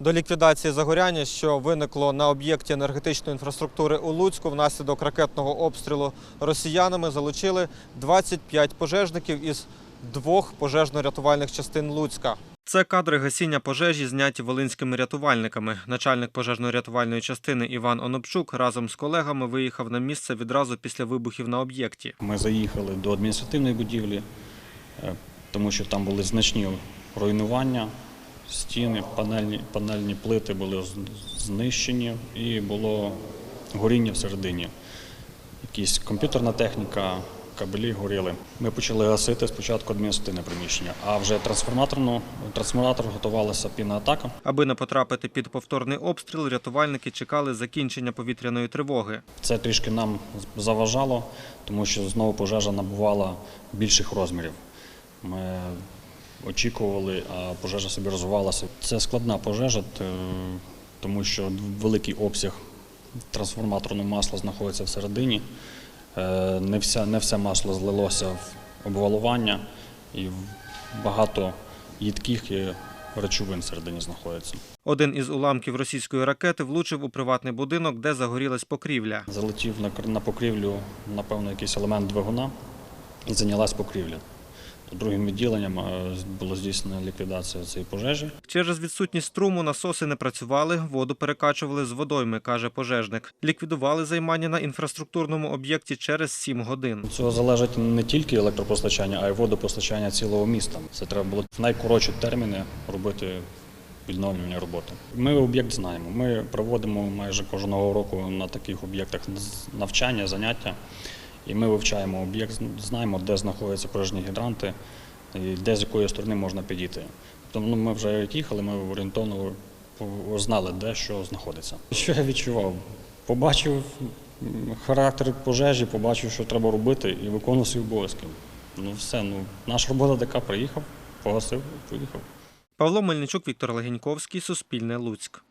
До ліквідації загоряння, що виникло на об'єкті енергетичної інфраструктури у Луцьку внаслідок ракетного обстрілу росіянами, залучили 25 пожежників із двох пожежно-рятувальних частин Луцька. Це кадри гасіння пожежі, зняті волинськими рятувальниками. Начальник пожежно-рятувальної частини Іван Онопчук разом з колегами виїхав на місце відразу після вибухів на об'єкті. Ми заїхали до адміністративної будівлі, е, тому що там були значні руйнування, стіни, панельні, панельні плити були знищені і було горіння всередині. Якась комп'ютерна техніка, кабелі горіли. Ми почали гасити спочатку адміністративне приміщення, а вже трансформаторну, трансформатор готувалася пінна атака. Аби не потрапити під повторний обстріл, рятувальники чекали закінчення повітряної тривоги. Це трішки нам заважало, тому що знову пожежа набувала більших розмірів. Ми очікували, а пожежа собі розвивалася. Це складна пожежа, тому що великий обсяг трансформаторного масла знаходиться всередині. Е, Не, вся, не все масло злилося в обвалування і багато їдких і речовин всередині знаходиться. Один із уламків російської ракети влучив у приватний будинок, де загорілась покрівля. Залетів на, на покрівлю, напевно, якийсь елемент двигуна і зайнялась покрівля. Другим відділенням було здійснено ліквідація цієї пожежі. Через відсутність струму насоси не працювали, воду перекачували з водойми, каже пожежник. Ліквідували займання на інфраструктурному об'єкті через 7 годин. Цього залежить не тільки електропостачання, а й водопостачання цілого міста. Це треба було в найкоротші терміни робити відновлювання роботи. Ми об'єкт знаємо. Ми проводимо майже кожного року на таких об'єктах навчання, заняття. І ми вивчаємо об'єкт, знаємо, де знаходяться пожежні гідранти і де з якої сторони можна підійти. Тому ну, ми вже як їхали, ми орієнтовно знали, де що знаходиться. Що я відчував? Побачив характер пожежі, побачив, що треба робити, і виконував свої обов'язки. Ну все, ну наша робота така, приїхав, погасив, поїхав. Павло Мельничук, Віктор Легеньковський, Суспільне Луцьк.